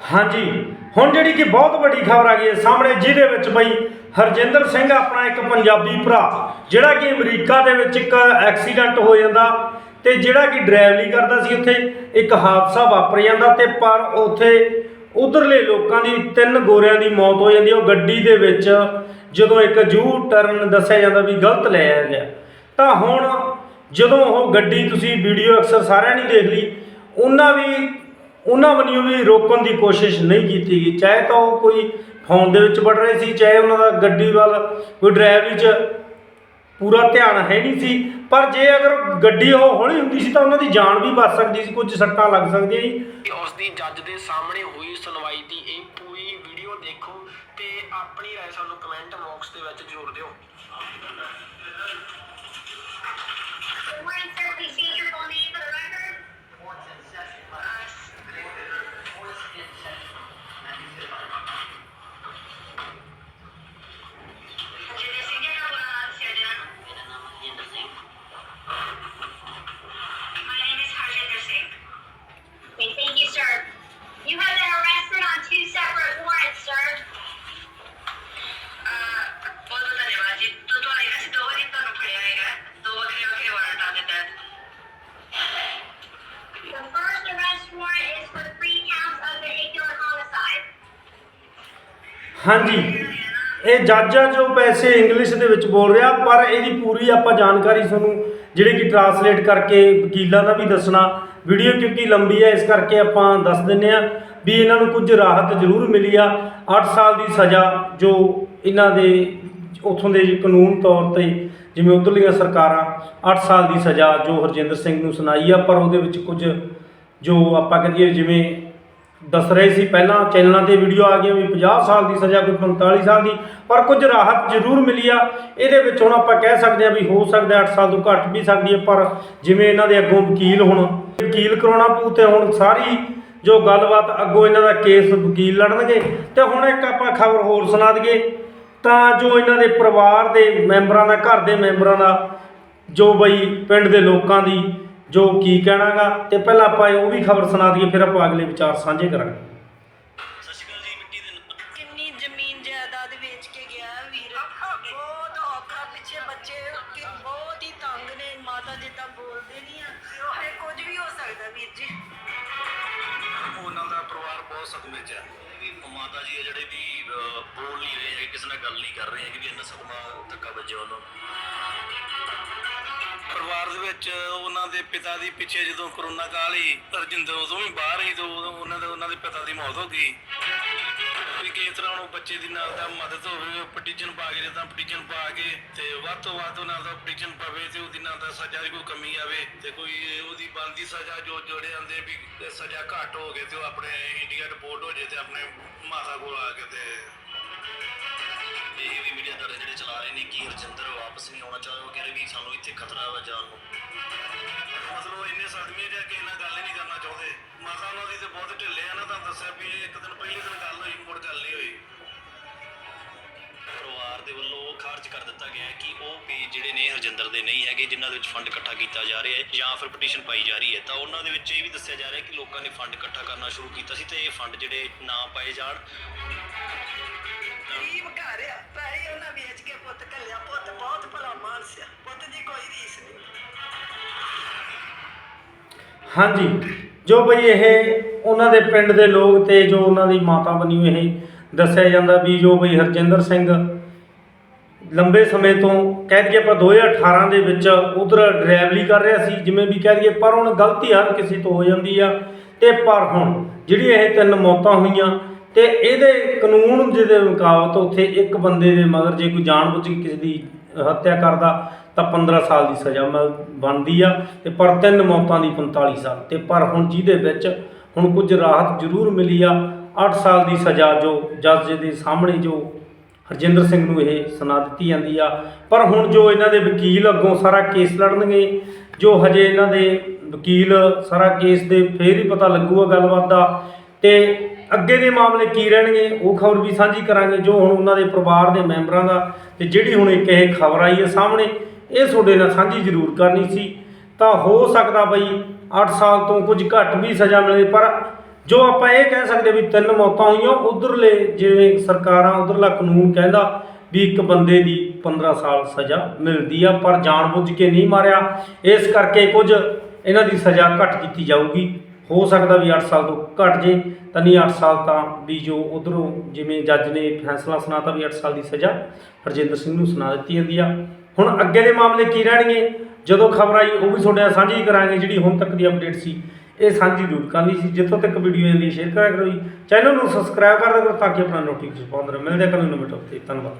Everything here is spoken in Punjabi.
ਹਾਂਜੀ, ਹੁਣ ਜਿਹੜੀ ਕਿ ਬਹੁਤ ਵੱਡੀ ਖਬਰ ਆ ਗਈ ਹੈ ਸਾਹਮਣੇ ਜਿਹਦੇ ਵਿੱਚ ਬਈ ਹਰਜਿੰਦਰ ਸਿੰਘ ਆਪਣਾ ਇੱਕ ਪੰਜਾਬੀ ਭਰਾ, ਜਿਹੜਾ ਕਿ ਅਮਰੀਕਾ ਦੇ ਵਿੱਚ ਇੱਕ ਐਕਸੀਡੈਂਟ ਹੋ ਜਾਂਦਾ ਤੇ ਜਿਹੜਾ ਕਿ ਡਰਾਈਵਰੀ ਕਰਦਾ ਸੀ ਉੱਥੇ, ਇੱਕ ਹਾਦਸਾ ਵਾਪਰ ਜਾਂਦਾ ਤੇ ਪਰ ਉੱਥੇ ਉਧਰਲੇ ਲੋਕਾਂ ਦੀ ਤਿੰਨ ਗੋਰਿਆਂ ਦੀ ਮੌਤ ਹੋ ਜਾਂਦੀ ਹੈ। ਉਹ ਗੱਡੀ ਦੇ ਵਿੱਚ ਜਦੋਂ ਇੱਕ ਜੂ ਟਰਨ ਦੱਸਿਆ ਜਾਂਦਾ ਵੀ ਗਲਤ ਲੈ ਆਇਆ ਗਿਆ। ਤਾਂ ਹੁਣ ਜਦੋਂ ਉਹ ਗੱਡੀ ਤੁਸੀਂ ਵੀਡੀਓ ਅਕਸਰ ਸਾਰਿਆਂ ਨੇ ਦੇਖ ਲਈ, ਉਹਨਾਂ ਵੀ ਉਹਨਾਂ ਵੱਲੋਂ ਵੀ ਰੋਕਣ ਦੀ ਕੋਸ਼ਿਸ਼ ਨਹੀਂ ਕੀਤੀ ਗਈ। ਚਾਹੇ ਤਾਂ ਉਹ ਕੋਈ ਫੋਨ ਦੇ ਵਿੱਚ ਵੜ ਰਹੇ ਸੀ, ਚਾਹੇ ਉਹਨਾਂ ਦਾ ਗੱਡੀ ਵੱਲ ਕੋਈ ਡਰਾਈਵਰੀ 'ਚ ਪੂਰਾ ਧਿਆਨ ਹੈ ਨਹੀਂ ਸੀ, ਪਰ ਜੇ ਅਗਰ ਗੱਡੀ ਉਹ ਹੌਲੀ ਹੁੰਦੀ ਸੀ ਤਾਂ ਉਹਨਾਂ ਦੀ ਜਾਨ ਵੀ ਬਚ ਸਕਦੀ ਸੀ, ਕੁਝ ਸੱਟਾਂ ਲੱਗ ਸਕਦੀਆਂ ਸੀ। ਕਿ ਉਸ ਦੀ ਜੱਜ ਦੇ ਸਾਹਮਣੇ ਹੋਈ ਸੁਣਵਾਈ ਦੀ ਇਹ ਪੂਰੀ ਵੀਡੀਓ ਦੇਖੋ ਤੇ ਆਪਣੀ ਰਾਏ ਸਾਨੂੰ ਕਮੈਂਟ ਬਾਕਸ ਦੇ ਵਿੱਚ ਜ਼ਰੂਰ ਦਿਓ। ਹਾਂਜੀ। ਇਹ ਜੱਜ ਆ ਜੋ ਪੈਸੇ ਇੰਗਲਿਸ਼ ਦੇ ਵਿੱਚ ਬੋਲ ਰਿਹਾ, ਪਰ ਇਹਦੀ ਪੂਰੀ ਆਪਾਂ ਜਾਣਕਾਰੀ ਤੁਹਾਨੂੰ ਜਿਹੜੇ ਕਿ ਟਰਾਂਸਲੇਟ ਕਰਕੇ ਵਕੀਲਾਂ ਦਾ ਵੀ ਦੱਸਣਾ। ਵੀਡੀਓ ਕਿਉਂਕਿ ਲੰਬੀ ਹੈ, ਇਸ ਕਰਕੇ ਆਪਾਂ ਦੱਸ ਦਿੰਨੇ ਆ ਵੀ ਇਹਨਾਂ ਨੂੰ ਕੁਝ ਰਾਹਤ ਜ਼ਰੂਰ ਮਿਲੀ ਆ। 8 ਸਾਲ ਦੀ ਸਜ਼ਾ ਜੋ ਇਹਨਾਂ ਦੇ ਉਥੋਂ ਦੇ ਕਾਨੂੰਨ ਤੌਰ ਤੇ ਜਿਵੇਂ ਉਧਰਲੀਆਂ ਸਰਕਾਰਾਂ 8 ਸਾਲ ਦੀ ਸਜ਼ਾ ਜੋ ਹਰਜਿੰਦਰ ਸਿੰਘ ਨੂੰ ਸੁਣਾਈ ਆ, ਪਰ ਉਹਦੇ ਵਿੱਚ ਕੁਝ ਜੋ ਆਪਾਂ ਕਹੀਏ ਜਿਵੇਂ ਦੱਸ ਰਹੇ ਸੀ ਪਹਿਲਾਂ ਚੈਨਲਾਂ ਤੇ ਵੀਡੀਓ ਆ ਗਈਆਂ ਵੀ 50 ਸਾਲ ਦੀ ਸਜ਼ਾ, ਕੋਈ 45 ਸਾਲ ਦੀ, ਪਰ ਕੁਝ ਰਾਹਤ ਜ਼ਰੂਰ ਮਿਲੀ ਆ। ਇਹਦੇ ਵਿੱਚ ਹੁਣ ਆਪਾਂ ਕਹਿ ਸਕਦੇ ਆ ਵੀ ਹੋ ਸਕਦਾ 8 ਸਾਲ ਤੋਂ ਘੱਟ ਵੀ ਸਕਦੀ ਹੈ, ਪਰ ਜਿਵੇਂ ਇਹਨਾਂ ਦੇ ਅੱਗੋਂ ਵਕੀਲ ਹੁਣ, ਵਕੀਲ ਕਰਾਉਣਾ ਪਊ ਤੇ ਹੁਣ ਸਾਰੀ ਜੋ ਗੱਲਬਾਤ ਅੱਗੋਂ ਇਹਨਾਂ ਦਾ ਕੇਸ ਵਕੀਲ ਲੜਨਗੇ। ਤੇ ਹੁਣ ਇੱਕ ਆਪਾਂ ਖਬਰ ਹੋਰ ਸੁਣਾ ਦਈਏ, ਤਾਂ ਜੋ ਇਹਨਾਂ ਦੇ ਪਰਿਵਾਰ ਦੇ ਮੈਂਬਰਾਂ ਦਾ, ਘਰ ਦੇ ਮੈਂਬਰਾਂ ਦਾ, ਜੋ ਬਈ ਪਿੰਡ ਦੇ ਲੋਕਾਂ ਦੀ ਜੋ ਕੀ ਕਹਿਣਾਗਾ ਤੇ ਪਹਿਲਾਂ ਆਪਾਂ ਉਹ ਵੀ ਖਬਰ ਸੁਣਾ ਦਈਏ ਫਿਰ ਆਪਾਂ ਅਗਲੇ ਵਿਚਾਰ ਸਾਂਝੇ ਕਰਾਂਗੇ। ਸਤਿ ਸ਼੍ਰੀ ਅਕਾਲ ਜੀ ਮਿੱਟੀ ਦੇ ਕਿੰਨੀ ਜ਼ਮੀਨ ਜਾਇਦਾਦ ਵੇਚ ਕੇ ਗਿਆ ਵੀਰ। ਬਹੁਤ ਔਖਾ ਪਿੱਛੇ ਬੱਚੇ ਕਿ ਬਹੁਤ ਹੀ ਤੰਗ ਨੇ ਮਾਤਾ ਜਿੱਦਾਂ ਬੋਲਦੇ ਨਹੀਂ ਆ। ਇਹ ਕੁਝ ਵੀ ਹੋ ਸਕਦਾ ਵੀਰ ਜੀ। ਉਹਨਾਂ ਦਾ ਪਰਿਵਾਰ ਬਹੁਤ ਸਦਮੇ 'ਚ ਹੈ। ਵੀ ਮਾਤਾ ਜੀ ਆ ਜਿਹੜੇ ਵੀ ਅਹ, ਬੋਲ ਨਹੀਂ ਰਹੇ ਹੈਗੇ ਕਿਸੇ ਨਾਲ ਗੱਲ ਨਹੀਂ ਕਰ ਰਹੇ ਹੈਗੇ ਵੀ ਇੰਨਾ ਸਦਮਾ ਧੱਕਾ ਵੱਜਿਆ ਉਹਨਾਂ ਨੂੰ। ਪਰਿਵਾਰ ਦੇ ਵਿੱਚ ਉਹਨਾਂ ਦੇ ਪਿਤਾ ਦੀ ਪਿੱਛੇ ਜਦੋਂ ਕਰੋਨਾ ਕਾਲ ਹੀ ਰਜਿੰਦਰ ਉਦੋਂ ਵੀ ਬਾਹਰ ਹੀ ਤੋਂ ਉਹਨਾਂ ਦੇ ਉਹਨਾਂ ਦੇ ਪਿਤਾ ਦੀ ਮੌਤ ਹੋ ਗਈ। ਵੀ ਕਿਸ ਤਰ੍ਹਾਂ ਉਹਨੂੰ ਬੱਚੇ ਦੀ ਨਾਲ ਦਾ ਮਦਦ ਹੋਵੇ ਪਟੀਸ਼ਨ ਪਾ ਕੇ ਤਾਂ ਪਟੀਸ਼ਨ ਪਾ ਕੇ ਤੇ ਵੱਧ ਤੋਂ ਵੱਧ ਉਹਨਾਂ ਦਾ ਪਟੀਸ਼ਨ ਪਵੇ ਤੇ ਉਹਦੀ ਨਾਲ ਦਾ ਸਜ਼ਾ ਦੀ ਕੋਈ ਕਮੀ ਆਵੇ ਤੇ ਕੋਈ ਉਹਦੀ ਬਣਦੀ ਸਜ਼ਾ ਜੋ ਜੋੜੇ ਜਾਂਦੇ ਵੀ ਸਜ਼ਾ ਘੱਟ ਹੋ ਗਏ ਤੇ ਉਹ ਆਪਣੇ ਇੰਡੀਆ ਰਿਪੋਰਟ ਹੋ ਜੇ ਤੇ ਆਪਣੇ ਮਾਤਾ ਕੋਲ ਆ ਕੇ ਤੇ ਰਹੇ ਨੇ ਕਿ ਹਰਜਿੰਦਰ ਵਾਪਸ ਨਹੀਂ ਆਉਣਾ ਚਾਹੁੰਦੇ, ਉਹ ਕਹਿੰਦੇ ਵੀ ਸਾਨੂੰ ਇੱਥੇ ਖਤਰਾ ਵਾ ਜਾਣ ਨੂੰ। ਮਤਲਬ ਇੰਨੇ ਸਦਮੇ ਦੇ ਕਿ ਇਹਨਾਂ ਗੱਲ ਨਹੀਂ ਕਰਨਾ ਚਾਹੁੰਦੇ। ਮਾਤਾ ਉਹਨਾਂ ਦੀ ਤੇ ਬਹੁਤ ਢਿੱਲੇ ਆ ਨਾ, ਤੁਹਾਨੂੰ ਦੱਸਿਆ ਵੀ ਇਹ ਇੱਕ ਦਿਨ ਪਹਿਲੇ ਦਿਨ ਗੱਲ ਹੋਈ, ਮੁੜ ਗੱਲ ਨਹੀਂ ਹੋਈ। ਪਰਿਵਾਰ ਦੇ ਵੱਲੋਂ ਖਾਰਜ ਕਰ ਦਿੱਤਾ ਗਿਆ ਹੈ ਕਿ ਉਹ ਪੇਜ ਜਿਹੜੇ ਨੇ ਹਰਜਿੰਦਰ ਦੇ ਨਹੀਂ ਹੈਗੇ, ਜਿਨ੍ਹਾਂ ਦੇ ਵਿੱਚ ਫੰਡ ਇਕੱਠਾ ਕੀਤਾ ਜਾ ਰਿਹਾ ਹੈ ਜਾਂ ਫਿਰ ਪਟੀਸ਼ਨ ਪਾਈ ਜਾ ਰਹੀ ਹੈ, ਤਾਂ ਉਹਨਾਂ ਦੇ ਵਿੱਚ ਇਹ ਵੀ ਦੱਸਿਆ ਜਾ ਰਿਹਾ ਕਿ ਲੋਕਾਂ ਨੇ ਫੰਡ ਇਕੱਠਾ ਕਰਨਾ ਸ਼ੁਰੂ ਕੀਤਾ ਸੀ ਤੇ ਇਹ ਫੰਡ ਜਿਹੜੇ ਨਾ ਪਾਏ ਜਾਣ। ਗਰੀਬ ਘਰ ਆ, ਪੈਸੇ ਉਹਨਾਂ ਹਾਂਜੀ। ਜੋ ਬਈ ਇਹ ਉਹਨਾਂ ਦੇ ਪਿੰਡ ਦੇ ਲੋਕ ਤੇ ਜੋ ਉਹਨਾਂ ਦੀ ਮਾਤਾ ਬਣੀ ਇਹ ਦੱਸਿਆ ਜਾਂਦਾ ਵੀ ਜੋ ਬਈ ਹਰਜਿੰਦਰ ਸਿੰਘ ਲੰਬੇ ਸਮੇਂ ਤੋਂ ਕਹਿ ਦਈਏ ਆਪਾਂ 2018 ਦੇ ਵਿੱਚ ਉਧਰ ਡਰਾਈਵਰੀ ਕਰ ਰਿਹਾ ਸੀ, ਜਿਵੇਂ ਵੀ ਕਹਿ ਦਈਏ, ਪਰ ਹੁਣ ਗਲਤੀ ਹਰ ਕਿਸੇ ਤੋਂ ਹੋ ਜਾਂਦੀ ਆ ਤੇ ਪਰ ਹੁਣ ਜਿਹੜੀ ਇਹ ਤਿੰਨ ਮੌਤਾਂ ਹੋਈਆਂ ਤੇ ਇਹਦੇ ਕਾਨੂੰਨ ਜਿਹਦੇ ਮੁਕਾਬਤ ਉੱਥੇ ਇੱਕ ਬੰਦੇ ਦੇ ਮਗਰ ਜੇ ਕੋਈ ਜਾਣਬੁੱਝ ਕੇ ਕਿਸੇ ਦੀ ਹੱਤਿਆ ਕਰਦਾ, ਤਾਂ 15 ਸਾਲ ਦੀ ਸਜ਼ਾ ਮਿਲ ਬਣਦੀ ਆ। ਤੇ ਪਰ ਤਿੰਨ ਮੌਤਾਂ ਦੀ 45 ਸਾਲ। ਤੇ ਪਰ ਹੁਣ ਜਿਹਦੇ ਵਿੱਚ ਹੁਣ ਕੁਝ ਰਾਹਤ ਜ਼ਰੂਰ ਮਿਲੀ ਆ 8 ਸਾਲ ਦੀ ਸਜ਼ਾ ਜੋ ਜੱਜ ਦੇ ਸਾਹਮਣੇ ਜੋ ਹਰਜਿੰਦਰ ਸਿੰਘ ਨੂੰ ਇਹ ਸੁਣਾ ਦਿੱਤੀ ਜਾਂਦੀ ਆ। ਪਰ ਹੁਣ ਜੋ ਇਹਨਾਂ ਦੇ ਵਕੀਲ ਅੱਗੋਂ ਸਾਰਾ ਕੇਸ ਲੜਨਗੇ, ਜੋ ਹਜੇ ਇਹਨਾਂ ਦੇ ਵਕੀਲ ਸਾਰਾ ਕੇਸ ਦੇ ਫੇਰ ਹੀ ਪਤਾ ਲੱਗੂਗਾ ਗੱਲਬਾਤ ਦਾ। ਤੇ ਅੱਗੇ ਦੇ ਮਾਮਲੇ ਕੀ ਰਹਿਣਗੇ, ਉਹ ਖਬਰ ਵੀ ਸਾਂਝੀ ਕਰਾਂਗੇ, ਜੋ ਹੁਣ ਉਹਨਾਂ ਦੇ ਪਰਿਵਾਰ ਦੇ ਮੈਂਬਰਾਂ ਦਾ ਤੇ ਜਿਹੜੀ ਹੁਣ ਇੱਕ ਇਹ ਖਬਰ ਆਈ ਹੈ ਸਾਹਮਣੇ, ਇਹ ਤੁਹਾਡੇ ਨਾਲ ਸਾਂਝੀ ਜ਼ਰੂਰ ਕਰਨੀ ਸੀ। ਤਾਂ ਹੋ ਸਕਦਾ ਬਈ 8 ਸਾਲ ਤੋਂ ਕੁਝ ਘੱਟ ਵੀ ਸਜ਼ਾ ਮਿਲੇ, ਪਰ ਜੋ ਆਪਾਂ ਇਹ ਕਹਿ ਸਕਦੇ ਵੀ ਤਿੰਨ ਮੌਤਾਂ ਹੋਈਆਂ, ਉਧਰਲੇ ਜਿਵੇਂ ਸਰਕਾਰਾਂ, ਉਧਰਲਾ ਕਾਨੂੰਨ ਕਹਿੰਦਾ ਵੀ ਇੱਕ ਬੰਦੇ ਦੀ 15 ਸਾਲ ਸਜ਼ਾ ਮਿਲਦੀ ਆ, ਪਰ ਜਾਣਬੁੱਝ ਕੇ ਨਹੀਂ ਮਾਰਿਆ। ਇਸ ਕਰਕੇ ਕੁਝ ਇਹਨਾਂ ਦੀ ਸਜ਼ਾ ਘੱਟ ਕੀਤੀ ਜਾਊਗੀ। ਹੋ ਸਕਦਾ ਵੀ 8 ਸਾਲ ਤੋਂ ਘੱਟ ਜੇ, ਤਾਂ ਨਹੀਂ 8 ਸਾਲ ਤਾਂ ਵੀ ਜੋ ਉਧਰੋਂ ਜਿਵੇਂ ਜੱਜ ਨੇ ਫੈਸਲਾ ਸੁਣਾਤਾ ਵੀ 8 ਸਾਲ ਦੀ ਸਜ਼ਾ ਹਰਜਿੰਦਰ ਸਿੰਘ ਨੂੰ ਸੁਣਾ ਦਿੱਤੀ ਜਾਂਦੀ ਆ। ਹੁਣ ਅੱਗੇ ਦੇ ਮਾਮਲੇ ਕੀ ਰਹਿਣਗੇ? ਜਦੋਂ ਖਬਰ ਆਈ, ਉਹ ਵੀ ਤੁਹਾਡੇ ਨਾਲ ਸਾਂਝੀ ਕਰਾਂਗੇ ਜਿਹੜੀ ਹੁਣ ਤੱਕ ਦੀ ਅਪਡੇਟ ਸੀ। ਇਹ ਸਾਂਝੀ ਜ਼ਰੂਰ ਕਰਨੀ ਸੀ। ਜਿੱਥੋਂ ਤੱਕ ਵੀਡੀਓ ਜਾਂਦੀ ਸ਼ੇਅਰ ਕਰਿਆ ਕਰੋ ਜੀ। ਚੈਨਲ ਨੂੰ ਸਬਸਕ੍ਰਾਈਬ ਕਰ ਦਿਓ ਤਾਂ ਕਿ ਆਪਣਾ ਨੋਟੀਫਿਕੇਸ਼ਨ ਪਾਉਂਦੇ ਰਹੇ ਮਿਲਦੇ ਹਾਂ ਕੱਲ੍ਹ ਨੂੰ ਨਵੇਂ ਟੌਪਿਕ ਤੇ। ਧੰਨਵਾਦ।